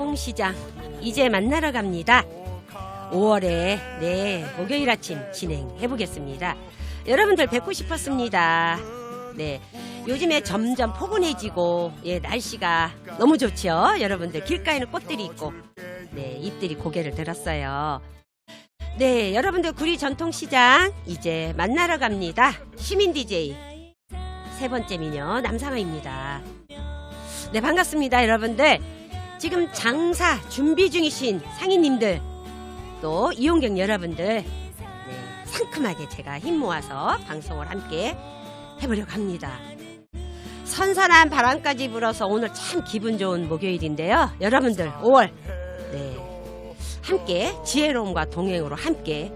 전통시장 이제 만나러 갑니다. 5월에 네 목요일 아침 진행해 보겠습니다. 여러분들 뵙고 싶었습니다. 네, 요즘에 점점 포근해지고 예 날씨가 너무 좋죠. 여러분들 길가에는 꽃들이 있고 네 잎들이 고개를 들었어요. 네, 여러분들 구리 전통시장 이제 만나러 갑니다. 시민 DJ 세 번째 미녀 남상아입니다. 네, 반갑습니다, 여러분들. 지금 장사 준비 중이신 상인님들, 또 이용객 여러분들, 네, 상큼하게 제가 힘 모아서 방송을 함께 해보려고 합니다. 선선한 바람까지 불어서 오늘 참 기분 좋은 목요일인데요. 여러분들, 5월, 네, 함께 지혜로움과 동행으로 함께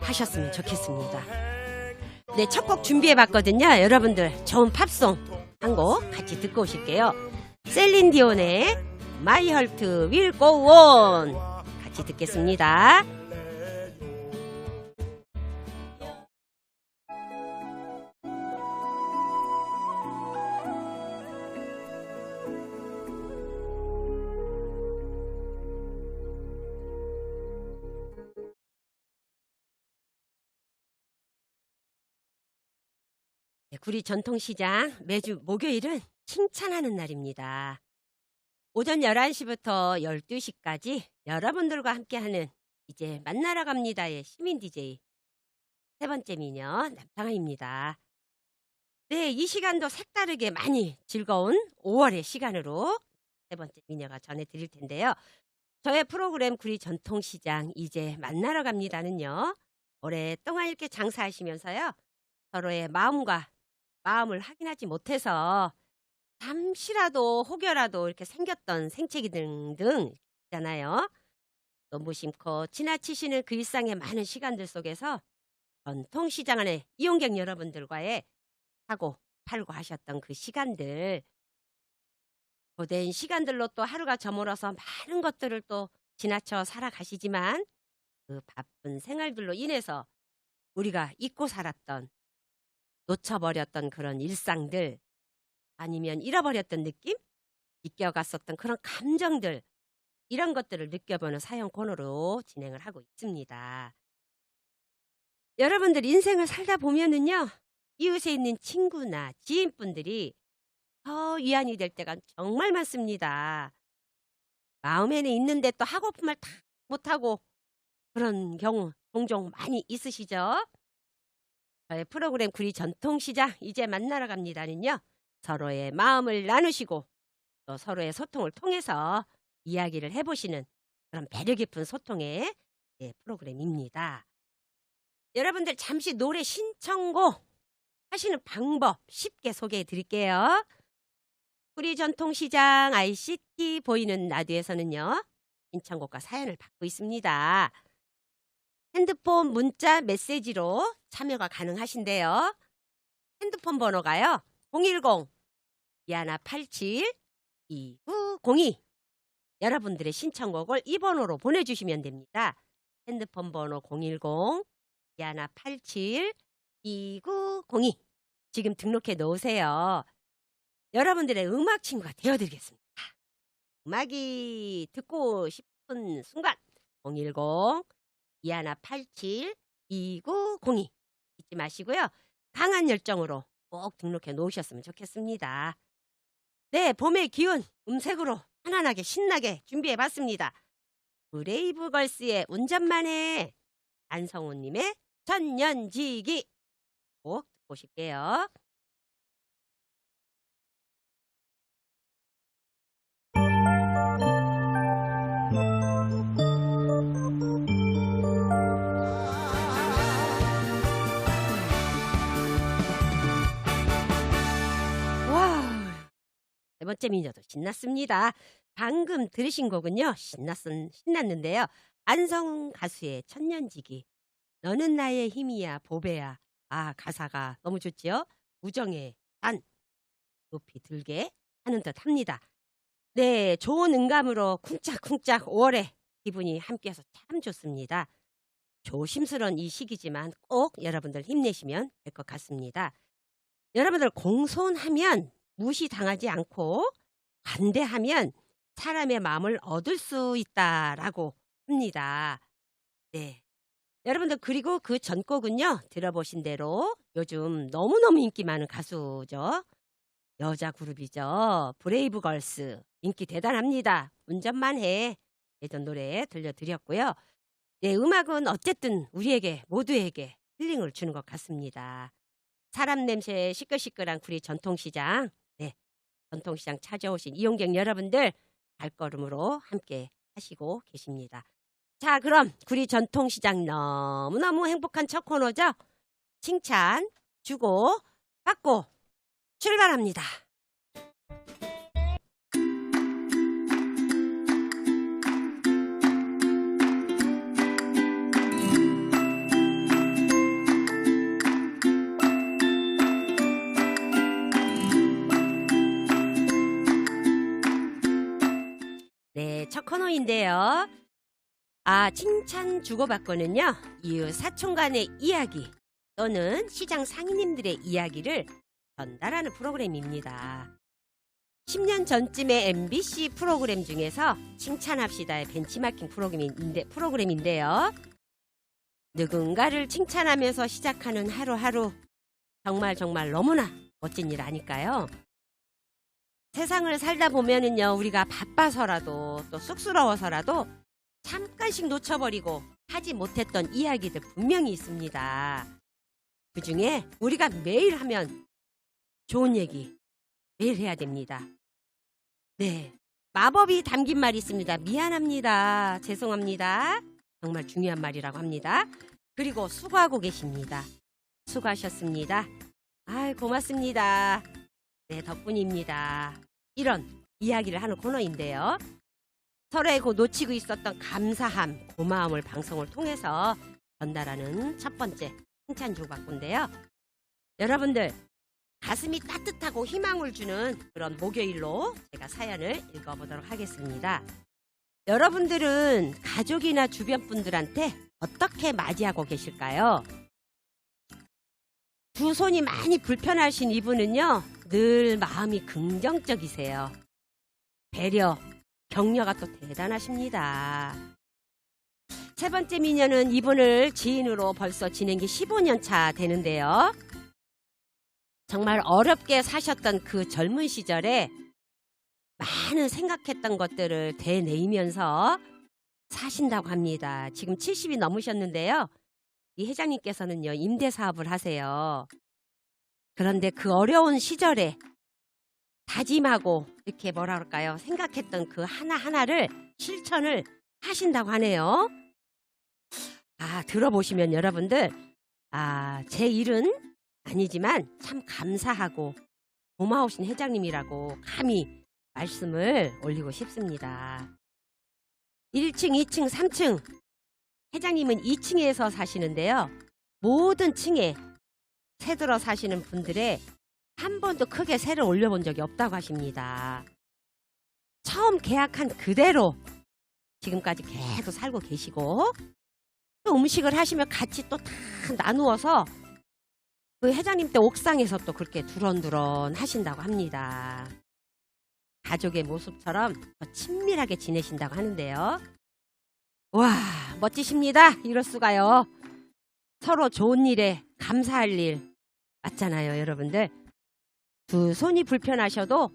하셨으면 좋겠습니다. 네, 첫 곡 준비해봤거든요. 여러분들, 좋은 팝송 한 곡 같이 듣고 오실게요. 셀린 디온의 Heart Will Go On 같이 듣겠습니다. 네, 구리 전통시장 매주 목요일은 칭찬하는 날입니다. 오전 11시부터 12시까지 여러분들과 함께하는 이제 만나러 갑니다의 시민 DJ 세 번째 미녀 남상아입니다. 네, 이 시간도 색다르게 많이 즐거운 5월의 시간으로 세 번째 미녀가 전해드릴 텐데요. 저의 프로그램 구리 전통시장 이제 만나러 갑니다는요. 오랫동안 이렇게 장사하시면서요. 서로의 마음과 마음을 확인하지 못해서 잠시라도 혹여라도 이렇게 생겼던 생채기 등등 있잖아요. 또 무심코 지나치시는 그 일상의 많은 시간들 속에서 전통시장 안에 이용객 여러분들과의 사고 팔고 하셨던 그 시간들 고된 시간들로 또 하루가 저물어서 많은 것들을 또 지나쳐 살아가시지만 그 바쁜 생활들로 인해서 우리가 잊고 살았던 놓쳐버렸던 그런 일상들 아니면 잃어버렸던 느낌? 잊겨갔었던 그런 감정들 이런 것들을 느껴보는 사연 코너로 진행을 하고 있습니다. 여러분들 인생을 살다 보면은요 이웃에 있는 친구나 지인분들이 더 위안이 될 때가 정말 많습니다. 마음에는 있는데 또 하고픈 말 다 못하고 그런 경우 종종 많이 있으시죠? 저의 프로그램 구리 전통시장 이제 만나러 갑니다는요. 서로의 마음을 나누시고 또 서로의 소통을 통해서 이야기를 해보시는 그런 배려 깊은 소통의 예, 프로그램입니다. 여러분들 잠시 노래 신청곡 하시는 방법 쉽게 소개해 드릴게요. 구리 전통시장 ICT 보이는 라디오에서는요. 신청곡과 사연을 받고 있습니다. 핸드폰 문자 메시지로 참여가 가능하신데요. 핸드폰 번호가요. 010 야나 87 2902 여러분들의 신청곡을 이 번호로 보내주시면 됩니다. 핸드폰 번호 010 야나 87 2902 지금 등록해 놓으세요. 여러분들의 음악 친구가 되어드리겠습니다. 음악이 듣고 싶은 순간 010 이하나 87 2902 잊지 마시고요. 강한 열정으로 꼭 등록해 놓으셨으면 좋겠습니다. 네, 봄의 기운 음색으로 편안하게 신나게 준비해 봤습니다. 브레이브걸스의 운전만해 안성우님의 전년지기 꼭 듣고 오실게요. 번째 미녀도 신났습니다. 방금 들으신 곡은요, 신났, 신났는데요. 안성훈 가수의 천년지기. 너는 나의 힘이야, 보배야. 아, 가사가 너무 좋지요? 우정의 단. 높이 들게 하는 듯 합니다. 네, 좋은 음감으로 쿵짝쿵짝 5월에 기분이 함께해서 참 좋습니다. 조심스러운 이 시기지만 꼭 여러분들 힘내시면 될 것 같습니다. 여러분들 공손하면 무시당하지 않고 반대하면 사람의 마음을 얻을 수 있다라고 합니다. 네. 여러분들 그리고 그 전곡은요. 들어보신 대로 요즘 너무너무 인기 많은 가수죠. 여자 그룹이죠. 브레이브걸스. 인기 대단합니다. 운전만 해. 예전 노래 들려드렸고요. 네, 음악은 어쨌든 우리에게 모두에게 힐링을 주는 것 같습니다. 사람 냄새 시끌시끌한 구리 전통시장. 네. 전통시장 찾아오신 이용객 여러분들 발걸음으로 함께 하시고 계십니다. 자, 그럼 구리 전통시장 너무너무 행복한 첫 코너죠? 칭찬 주고 받고 출발합니다. 코너인데요. 아, 칭찬 주고받고는요, 이웃 사촌 간의 이야기 또는 시장 상인님들의 이야기를 전달하는 프로그램입니다. 10년 전쯤의 MBC 프로그램 중에서 칭찬합시다의 벤치마킹 프로그램인데, 프로그램인데요. 누군가를 칭찬하면서 시작하는 하루하루 정말 정말 너무나 멋진 일 아닐까요? 세상을 살다 보면은요, 우리가 바빠서라도 또 쑥스러워서라도 잠깐씩 놓쳐버리고 하지 못했던 이야기들 분명히 있습니다. 그 중에 우리가 매일 하면 좋은 얘기 매일 해야 됩니다. 네. 마법이 담긴 말이 있습니다. 미안합니다. 죄송합니다. 정말 중요한 말이라고 합니다. 그리고 수고하고 계십니다. 수고하셨습니다. 아이, 고맙습니다. 네, 덕분입니다. 이런 이야기를 하는 코너인데요. 서로의 그 놓치고 있었던 감사함, 고마움을 방송을 통해서 전달하는 첫 번째 칭찬 주고받고인데요. 여러분들 가슴이 따뜻하고 희망을 주는 그런 목요일로 제가 사연을 읽어보도록 하겠습니다. 여러분들은 가족이나 주변 분들한테 어떻게 맞이하고 계실까요? 두 손이 많이 불편하신 이분은요, 늘 마음이 긍정적이세요. 배려, 격려가 또 대단하십니다. 세 번째 미녀는 이분을 지인으로 벌써 지낸 게 15년 차 되는데요. 정말 어렵게 사셨던 그 젊은 시절에 많은 생각했던 것들을 되뇌이면서 사신다고 합니다. 지금 70이 넘으셨는데요. 이 회장님께서는요, 임대 사업을 하세요. 그런데 그 어려운 시절에 다짐하고 이렇게 뭐라 그럴까요? 생각했던 그 하나하나를 실천을 하신다고 하네요. 아, 들어보시면 여러분들, 아, 제 일은 아니지만 참 감사하고 고마우신 회장님이라고 감히 말씀을 올리고 싶습니다. 1층, 2층, 3층. 회장님은 2층에서 사시는데요. 모든 층에 새 들어 사시는 분들의 한 번도 크게 세를 올려본 적이 없다고 하십니다. 처음 계약한 그대로 지금까지 계속 살고 계시고 또 음식을 하시면 같이 또 다 나누어서 그 회장님 때 옥상에서 또 그렇게 두런두런 하신다고 합니다. 가족의 모습처럼 더 친밀하게 지내신다고 하는데요. 와, 멋지십니다. 이럴 수가요. 서로 좋은 일에 감사할 일 맞잖아요, 여러분들. 두 손이 불편하셔도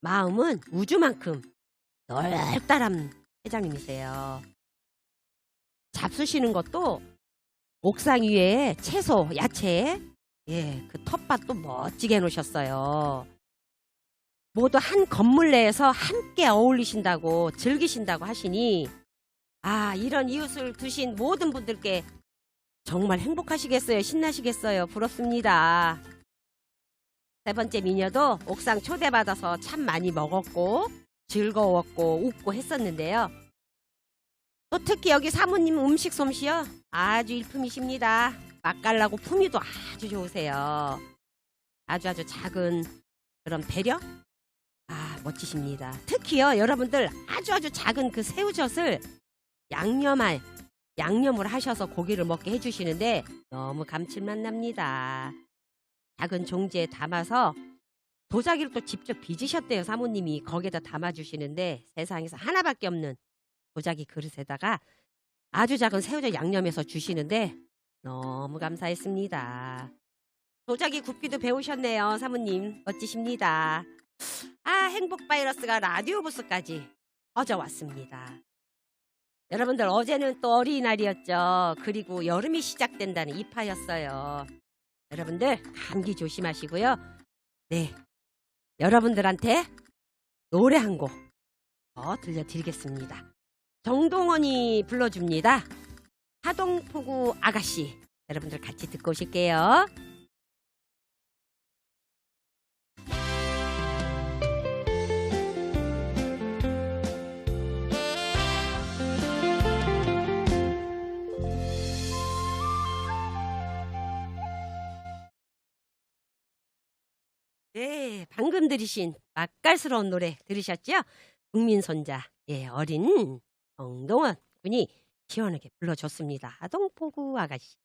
마음은 우주만큼 넓다란 회장님이세요. 잡수시는 것도 옥상 위에 채소, 야채, 예, 그 텃밭도 멋지게 해놓으셨어요. 모두 한 건물 내에서 함께 어울리신다고 즐기신다고 하시니 아 이런 이웃을 두신 모든 분들께 정말 행복하시겠어요? 신나시겠어요? 부럽습니다. 세 번째 미녀도 옥상 초대받아서 참 많이 먹었고 즐거웠고 웃고 했었는데요. 또 특히 여기 사모님 음식 솜씨요. 아주 일품이십니다. 맛깔나고 품위도 아주 좋으세요. 아주 아주 작은 그런 배려? 아, 멋지십니다. 특히요, 여러분들 아주 아주 작은 그 새우젓을 양념할, 양념을 하셔서 고기를 먹게 해주시는데 너무 감칠맛 납니다. 작은 종지에 담아서 도자기를 또 직접 빚으셨대요 사모님이 거기에다 담아주시는데 세상에서 하나밖에 없는 도자기 그릇에다가 아주 작은 새우젓 양념해서 주시는데 너무 감사했습니다. 도자기 굽기도 배우셨네요 사모님 멋지십니다. 아 행복 바이러스가 라디오 부스까지 퍼져왔습니다. 여러분들 어제는 또 어린이날이었죠. 그리고 여름이 시작된다는 이파였어요. 여러분들 감기 조심하시고요. 네, 여러분들한테 노래 한 곡 더 들려드리겠습니다. 정동원이 불러줍니다. 하동포구 아가씨. 여러분들 같이 듣고 오실게요. 네, 방금 들으신 맛깔스러운 노래 들으셨죠? 국민손자, 예, 어린 정동원 군이 시원하게 불러줬습니다. 하동포구 아가씨.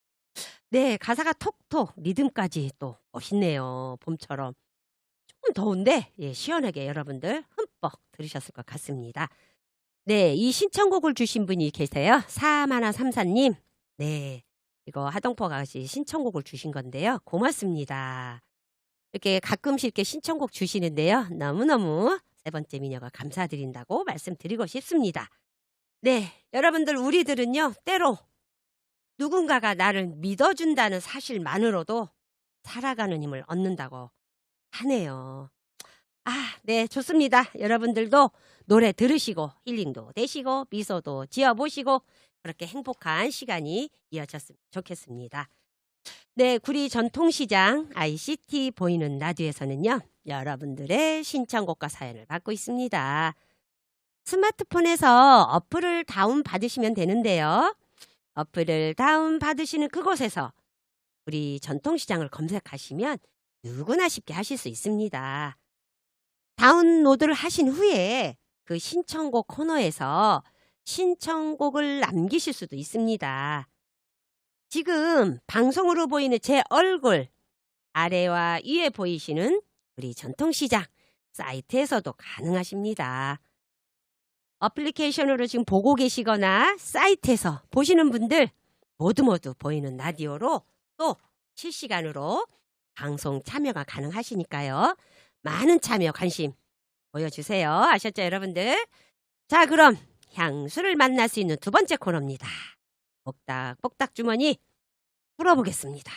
네, 가사가 톡톡, 리듬까지 또 멋있네요. 봄처럼. 조금 더운데, 예, 시원하게 여러분들 흠뻑 들으셨을 것 같습니다. 네, 이 신청곡을 주신 분이 계세요. 사마나 삼사님. 네, 이거 하동포 아가씨 신청곡을 주신 건데요. 고맙습니다. 이렇게 가끔씩 이렇게 신청곡 주시는데요. 너무너무 세 번째 미녀가 감사드린다고 말씀드리고 싶습니다. 네, 여러분들 우리들은요, 때로 누군가가 나를 믿어준다는 사실만으로도 살아가는 힘을 얻는다고 하네요. 아, 네, 좋습니다. 여러분들도 노래 들으시고 힐링도 되시고 미소도 지어보시고 그렇게 행복한 시간이 이어졌으면 좋겠습니다. 네, 구리 전통시장 ICT 보이는 라디오에서는요, 여러분들의 신청곡과 사연을 받고 있습니다. 스마트폰에서 어플을 다운받으시면 되는데요. 어플을 다운받으시는 그곳에서 우리 전통시장을 검색하시면 누구나 쉽게 하실 수 있습니다. 다운로드를 하신 후에 그 신청곡 코너에서 신청곡을 남기실 수도 있습니다. 지금 방송으로 보이는 제 얼굴 아래와 위에 보이시는 우리 전통시장 사이트에서도 가능하십니다. 어플리케이션으로 지금 보고 계시거나 사이트에서 보시는 분들 모두 모두 보이는 라디오로 또 실시간으로 방송 참여가 가능하시니까요. 많은 참여 관심 보여주세요. 아셨죠, 여러분들? 자, 그럼 향수를 만날 수 있는 두 번째 코너입니다. 복닥복닥 주머니 풀어보겠습니다.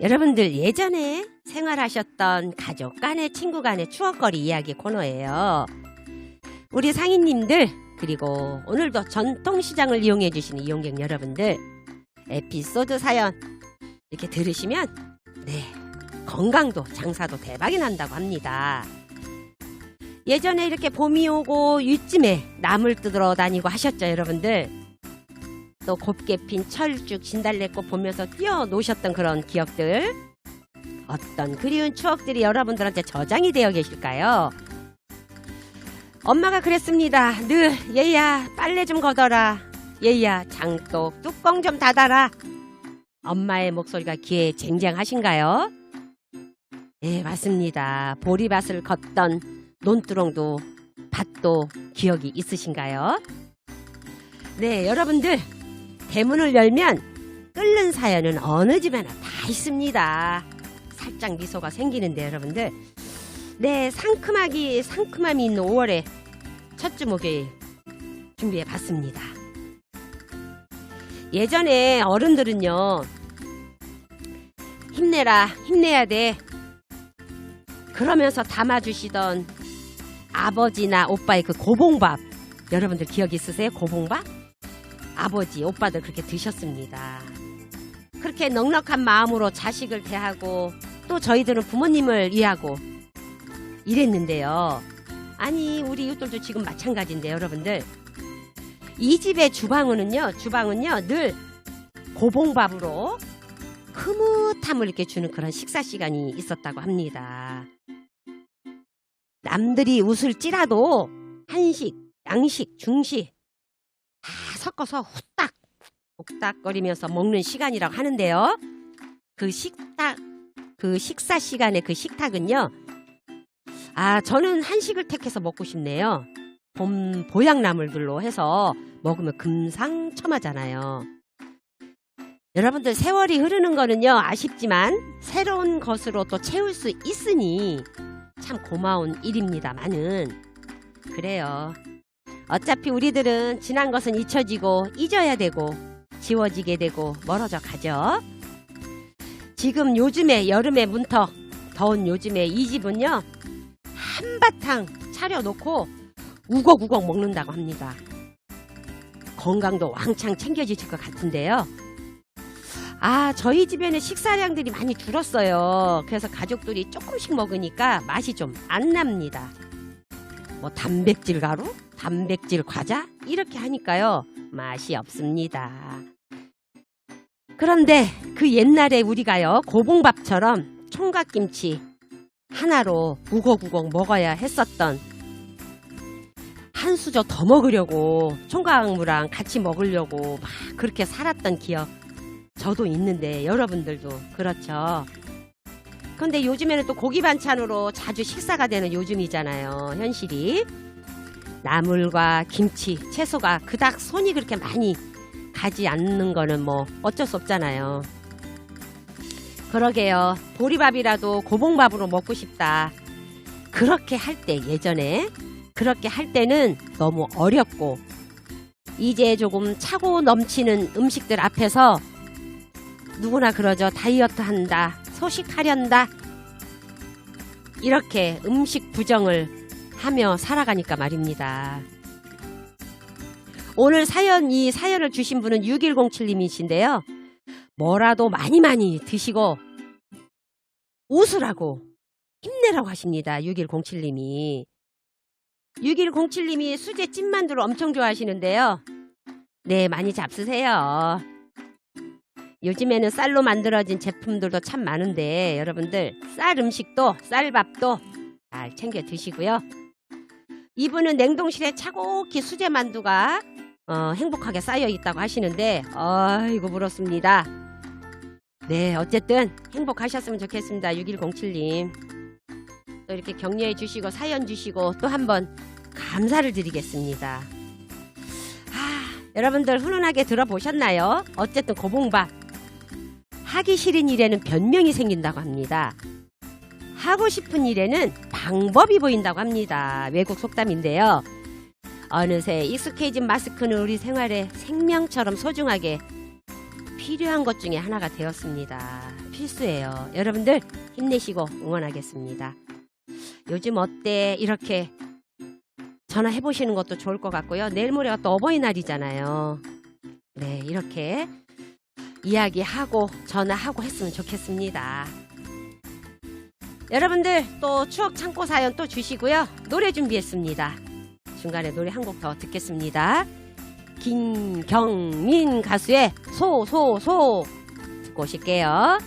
여러분들 예전에 생활하셨던 가족 간의 친구 간의 추억거리 이야기 코너예요. 우리 상인님들 그리고 오늘도 전통시장을 이용해 주시는 이용객 여러분들 에피소드 사연 이렇게 들으시면 네 건강도 장사도 대박이 난다고 합니다. 예전에 이렇게 봄이 오고 윗쯤에 나물 뜯으러 다니고 하셨죠 여러분들 또 곱게 핀 철쭉 진달래꽃 보면서 뛰어노셨던 그런 기억들 어떤 그리운 추억들이 여러분들한테 저장이 되어 계실까요? 엄마가 그랬습니다. 늘 얘야 빨래 좀 걷어라. 얘야 장독 뚜껑 좀 닫아라. 엄마의 목소리가 귀에 쟁쟁하신가요? 네 맞습니다. 보리밭을 걷던 논두렁도 밭도 기억이 있으신가요? 네 여러분들 대문을 열면 끓는 사연은 어느 집에나 다 있습니다. 살짝 미소가 생기는데 여러분들 네 상큼하기 상큼함이 있는 5월의 첫주 목요일 준비해 봤습니다. 예전에 어른들은요 힘내라 힘내야 돼 그러면서 담아주시던 아버지나 오빠의 그 고봉밥 여러분들 기억 있으세요 고봉밥? 아버지, 오빠들 그렇게 드셨습니다. 그렇게 넉넉한 마음으로 자식을 대하고 또 저희들은 부모님을 위하고 이랬는데요. 아니, 우리 이웃들도 지금 마찬가지인데 여러분들. 이 집의 주방은요, 주방은요, 늘 고봉밥으로 흐뭇함을 이렇게 주는 그런 식사 시간이 있었다고 합니다. 남들이 웃을 찌라도 한식, 양식, 중식 다 섞어서 후딱 옥닥거리면서 먹는 시간이라고 하는데요. 그 식탁, 그 식사 시간에 그 식탁은요. 아, 저는 한식을 택해서 먹고 싶네요. 봄 보양나물들로 해서 먹으면 금상첨화잖아요. 여러분들 세월이 흐르는 거는요 아쉽지만 새로운 것으로 또 채울 수 있으니 참 고마운 일입니다만은 그래요. 어차피 우리들은 지난 것은 잊혀지고 잊어야 되고 지워지게 되고 멀어져 가죠. 지금 요즘에 여름에 문턱 더운 요즘에 이 집은요 한바탕 차려놓고 우걱우걱 먹는다고 합니다. 건강도 왕창 챙겨지실 것 같은데요. 아, 저희 집에는 식사량들이 많이 줄었어요. 그래서 가족들이 조금씩 먹으니까 맛이 좀 안 납니다. 뭐 단백질 가루, 단백질 과자 이렇게 하니까요. 맛이 없습니다. 그런데 그 옛날에 우리가요. 고봉밥처럼 총각김치 하나로 우걱우걱 먹어야 했었던 한 수저 더 먹으려고 총각무랑 같이 먹으려고 막 그렇게 살았던 기억 저도 있는데 여러분들도 그렇죠. 근데 요즘에는 또 고기 반찬으로 자주 식사가 되는 요즘이잖아요. 현실이. 나물과 김치, 채소가 그닥 손이 그렇게 많이 가지 않는 거는 뭐 어쩔 수 없잖아요. 그러게요. 보리밥이라도 고봉밥으로 먹고 싶다. 그렇게 할 때 예전에 그렇게 할 때는 너무 어렵고 이제 조금 차고 넘치는 음식들 앞에서 누구나 그러죠. 다이어트 한다. 소식하련다. 이렇게 음식 부정을 하며 살아가니까 말입니다. 오늘 사연, 이 사연을 주신 분은 6107님이신데요. 뭐라도 많이 많이 드시고 웃으라고 힘내라고 하십니다. 6107님이. 6107님이 수제 찐만두를 엄청 좋아하시는데요. 네, 많이 잡수세요. 요즘에는 쌀로 만들어진 제품들도 참 많은데 여러분들 쌀 음식도 쌀밥도 잘 챙겨 드시고요. 이분은 냉동실에 차곡히 수제 만두가 어, 행복하게 쌓여 있다고 하시는데 아이고 부럽습니다. 네 어쨌든 행복하셨으면 좋겠습니다. 6107님 또 이렇게 격려해 주시고 사연 주시고 또 한번 감사를 드리겠습니다. 아, 여러분들 훈훈하게 들어보셨나요? 어쨌든 고봉밥 하기 싫은 일에는 변명이 생긴다고 합니다. 하고 싶은 일에는 방법이 보인다고 합니다. 외국 속담인데요. 어느새 익숙해진 마스크는 우리 생활에 생명처럼 소중하게 필요한 것 중에 하나가 되었습니다. 필수예요. 여러분들 힘내시고 응원하겠습니다. 요즘 어때? 이렇게 전화해 보시는 것도 좋을 것 같고요. 내일 모레가 또 어버이날이잖아요. 네, 이렇게 이야기하고 전화하고 했으면 좋겠습니다. 여러분들 또 추억 창고 사연 또 주시고요. 노래 준비했습니다. 중간에 노래 한 곡 더 듣겠습니다. 김경민 가수의 소소소 듣고 오실게요.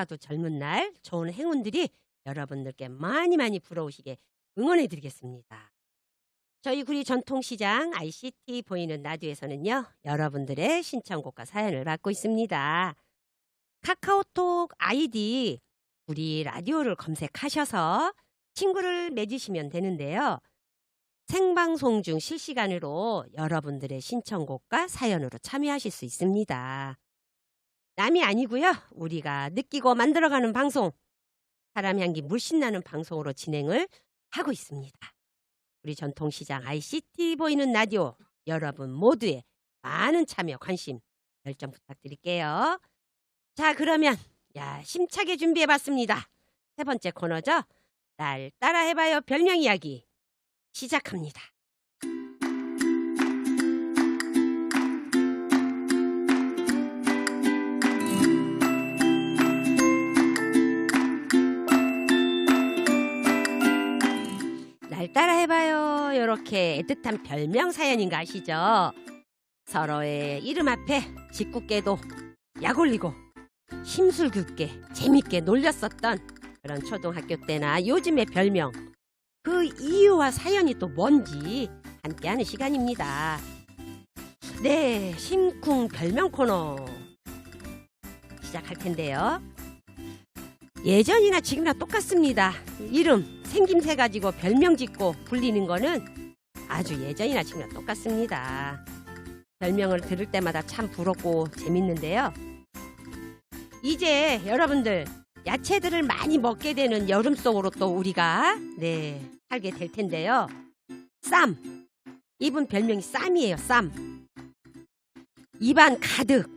하루라도 젊은 날 좋은 행운들이 여러분들께 많이 많이 불어오시게 응원해 드리겠습니다. 저희 구리 전통시장 ICT 보이는 라디오에서는요, 여러분들의 신청곡과 사연을 받고 있습니다. 카카오톡 아이디 구리 라디오를 검색하셔서 친구를 맺으시면 되는데요. 생방송 중 실시간으로 여러분들의 신청곡과 사연으로 참여하실 수 있습니다. 남이 아니고요. 우리가 느끼고 만들어가는 방송, 사람 향기 물씬 나는 방송으로 진행을 하고 있습니다. 우리 전통시장 ICT 보이는 라디오 여러분 모두의 많은 참여, 관심, 열정 부탁드릴게요. 자, 그러면 야 심차게 준비해봤습니다. 세 번째 코너죠. 날 따라해봐요 별명 이야기 시작합니다. 따라해봐요. 이렇게 애틋한 별명 사연인 거 아시죠? 서로의 이름 앞에 짓궂게도 약 올리고 심술 깊게 재밌게 놀렸었던 그런 초등학교 때나 요즘의 별명 그 이유와 사연이 또 뭔지 함께하는 시간입니다. 네, 심쿵 별명 코너 시작할 텐데요. 예전이나 지금이나 똑같습니다. 이름, 생김새 가지고 별명 짓고 불리는 거는 아주 예전이나 지금이나 똑같습니다. 별명을 들을 때마다 참 부럽고 재밌는데요. 이제 여러분들 야채들을 많이 먹게 되는 여름 속으로 또 우리가 네 살게 될 텐데요. 쌈 이분 별명이 쌈이에요. 쌈 입안 가득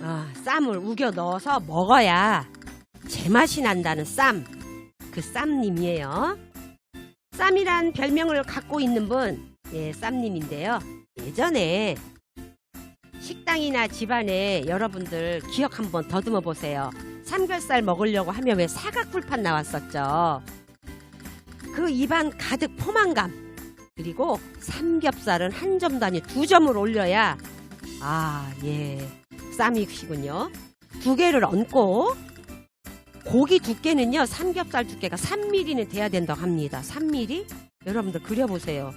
아, 쌈을 우겨 넣어서 먹어야 제맛이 난다는 쌈 그 쌈님이에요. 쌈이란 별명을 갖고 있는 분 예, 쌈님인데요. 예전에 식당이나 집안에 여러분들 기억 한번 더듬어 보세요. 삼겹살 먹으려고 하면 왜 사각불판 나왔었죠. 그 입안 가득 포만감 그리고 삼겹살은 한 점도 아니 두 점을 올려야 아 예 쌈이시군요. 두 개를 얹고 고기 두께는요 삼겹살 두께가 3mm는 돼야 된다고 합니다. 3mm 여러분들 그려보세요.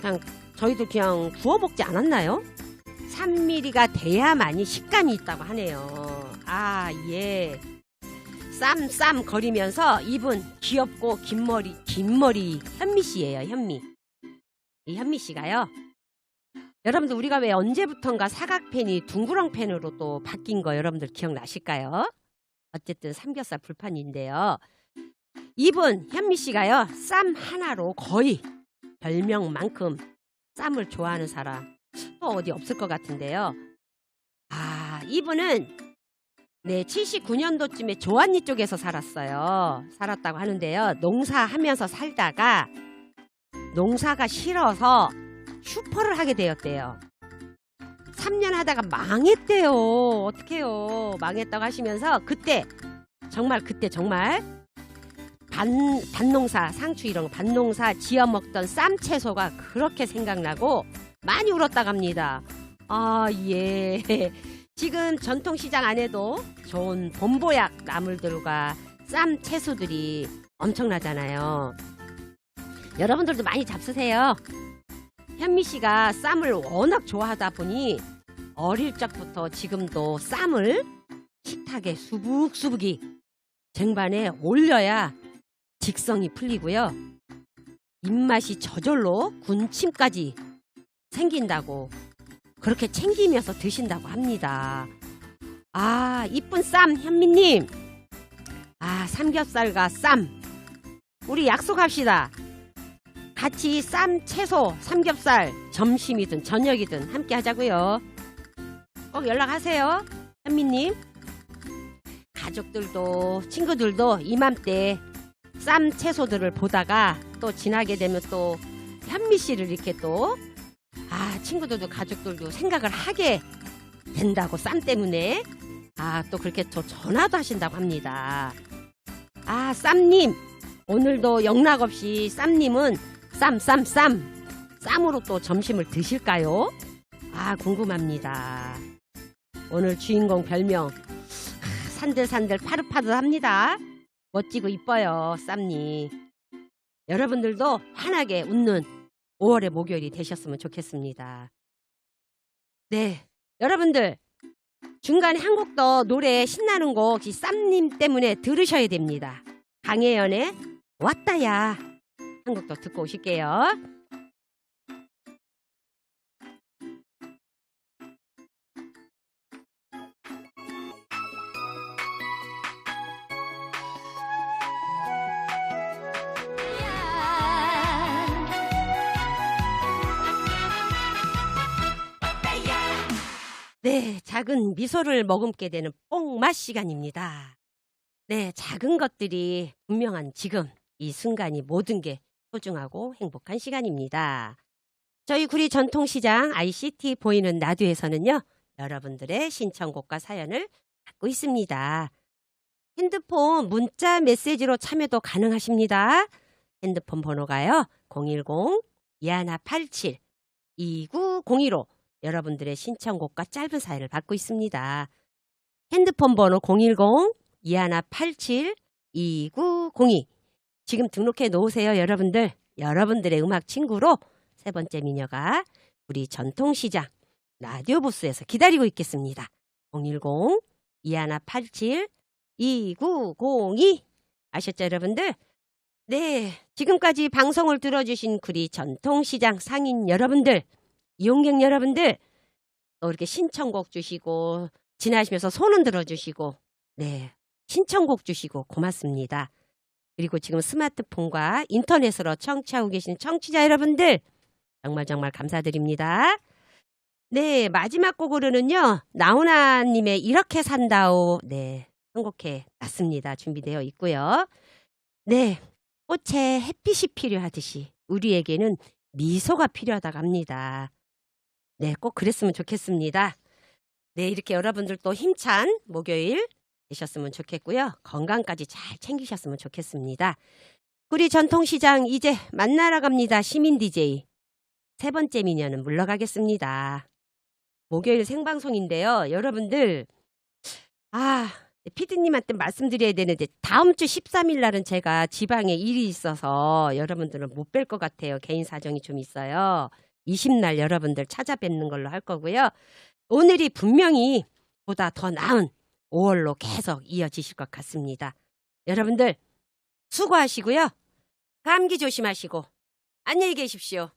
그냥 저희도 그냥 구워 먹지 않았나요? 3mm가 돼야만이 식감이 있다고 하네요. 아, 예. 쌈, 쌈 거리면서 입은 귀엽고 긴 머리, 긴 머리 현미 씨예요, 현미. 이 현미 씨가요. 여러분들 우리가 왜 언제부턴가 사각팬이 둥그렁팬으로 또 바뀐 거 여러분들 기억나실까요? 어쨌든 삼겹살 불판인데요. 이분 현미 씨가요. 쌈 하나로 거의 별명만큼 쌈을 좋아하는 사람 또 어디 없을 것 같은데요. 아, 이분은 네, 79년도쯤에 조안리 쪽에서 살았어요. 살았다고 하는데요. 농사하면서 살다가 농사가 싫어서 슈퍼를 하게 되었대요. 3년 하다가 망했대요. 어떡해요. 망했다고 하시면서 그때 정말 그때 정말 반, 밭농사, 상추 이런 거 밭농사 지어 먹던 쌈 채소가 그렇게 생각나고 많이 울었다고 합니다. 아, 예. 지금 전통시장 안에도 좋은 본보약 나물들과 쌈 채소들이 엄청나잖아요. 여러분들도 많이 잡수세요. 현미 씨가 쌈을 워낙 좋아하다 보니 어릴 적부터 지금도 쌈을 식탁에 수북수북이 쟁반에 올려야 직성이 풀리고요. 입맛이 저절로 군침까지 생긴다고 그렇게 챙기면서 드신다고 합니다. 아, 이쁜 쌈 현미님. 아, 삼겹살과 쌈. 우리 약속합시다. 같이 쌈, 채소, 삼겹살, 점심이든 저녁이든 함께 하자고요. 꼭 연락하세요. 현미님. 가족들도 친구들도 이맘때 쌈 채소들을 보다가 또 지나게 되면 또 현미 씨를 이렇게 또 아, 친구들도 가족들도 생각을 하게 된다고 쌈 때문에 아, 또 그렇게 또 전화도 하신다고 합니다. 아, 쌈님 오늘도 영락 없이 쌈님은 쌈, 쌈, 쌈 쌈으로 또 점심을 드실까요? 아, 궁금합니다. 오늘 주인공 별명 아, 산들산들 파릇파릇합니다. 멋지고 이뻐요, 쌈님. 여러분들도 환하게 웃는 5월의 목요일이 되셨으면 좋겠습니다. 네, 여러분들 중간에 한 곡 더 노래 신나는 곡이 쌈님 때문에 들으셔야 됩니다. 강혜연의 왔다야 한 곡 더 듣고 오실게요. 네, 작은 미소를 머금게 되는 뽕맛 시간입니다. 네, 작은 것들이 분명한 지금 이 순간이 모든 게 소중하고 행복한 시간입니다. 저희 구리 전통시장 ICT 보이는 나두에서는요, 여러분들의 신청곡과 사연을 받고 있습니다. 핸드폰 문자 메시지로 참여도 가능하십니다. 핸드폰 번호가요, 010-2187-2902로 여러분들의 신청곡과 짧은 사연을 받고 있습니다. 핸드폰 번호 010-2187-2902 지금 등록해 놓으세요, 여러분들. 여러분들의 음악 친구로 세 번째 미녀가 우리 전통시장 라디오 부스에서 기다리고 있겠습니다. 010-2187-2902 아셨죠, 여러분들? 네, 지금까지 방송을 들어주신 우리 전통시장 상인 여러분들, 이용객 여러분들, 또 이렇게 신청곡 주시고, 지나시면서 손은 들어주시고, 네, 신청곡 주시고 고맙습니다. 그리고 지금 스마트폰과 인터넷으로 청취하고 계신 청취자 여러분들, 정말 정말 감사드립니다. 네, 마지막 곡으로는요, 나훈아님의 이렇게 산다오, 네, 선곡해 놨습니다. 준비되어 있고요. 네, 꽃에 햇빛이 필요하듯이 우리에게는 미소가 필요하다고 합니다. 네, 꼭 그랬으면 좋겠습니다. 네, 이렇게 여러분들 또 힘찬 목요일 되셨으면 좋겠고요. 건강까지 잘 챙기셨으면 좋겠습니다. 우리 전통시장 이제 만나러 갑니다. 시민 DJ. 세 번째 미녀는 물러가겠습니다. 목요일 생방송인데요. 여러분들, 아, 피디님한테 말씀드려야 되는데 다음 주 13일 날은 제가 지방에 일이 있어서 여러분들은 못 뵐 것 같아요. 개인 사정이 좀 있어요. 20날 여러분들 찾아뵙는 걸로 할 거고요. 오늘이 분명히 보다 더 나은 5월로 계속 이어지실 것 같습니다. 여러분들 수고하시고요. 감기 조심하시고 안녕히 계십시오.